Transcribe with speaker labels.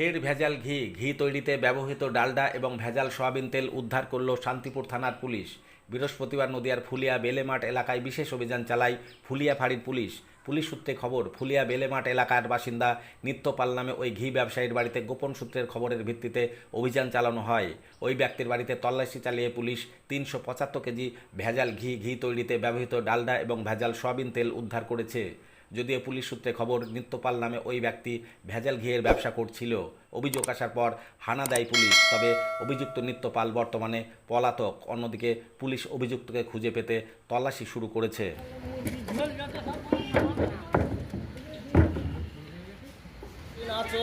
Speaker 1: ফের ভেজাল ঘি ঘি তৈরিতে ব্যবহৃত ডালডা এবং ভেজাল সয়াবিন তেল উদ্ধার করল শান্তিপুর থানার পুলিশ। বৃহস্পতিবার নদিয়ার ফুলিয়া বেলেমাঠ এলাকায় বিশেষ অভিযান চালায় ফুলিয়া ফাঁড়ির পুলিশ। পুলিশ সূত্রে খবর, ফুলিয়া বেলেমাঠ এলাকার বাসিন্দা নিত্যপাল নামে ওই ঘি ব্যবসায়ীর বাড়িতে গোপন সূত্রের খবরের ভিত্তিতে অভিযান চালানো হয়। ওই ব্যক্তির বাড়িতে তল্লাশি চালিয়ে পুলিশ তিনশো পঁচাত্তর কেজি ভেজাল ঘি ঘি তৈরিতে ব্যবহৃত ডালডা এবং ভেজাল সয়াবিন তেল উদ্ধার করেছে। যদিও পুলিশ সূত্রে খবর, নিত্যপাল নামে ওই ব্যক্তি ভেজাল ঘিয়ের ব্যবসা করছিল। অভিযোগ আসার পর হানা দেয় পুলিশ। তবে অভিযুক্ত নিত্যপাল বর্তমানে পলাতক। অন্যদিকে পুলিশ অভিযুক্তকে খুঁজে পেতে তল্লাশি শুরু করেছে।
Speaker 2: আছে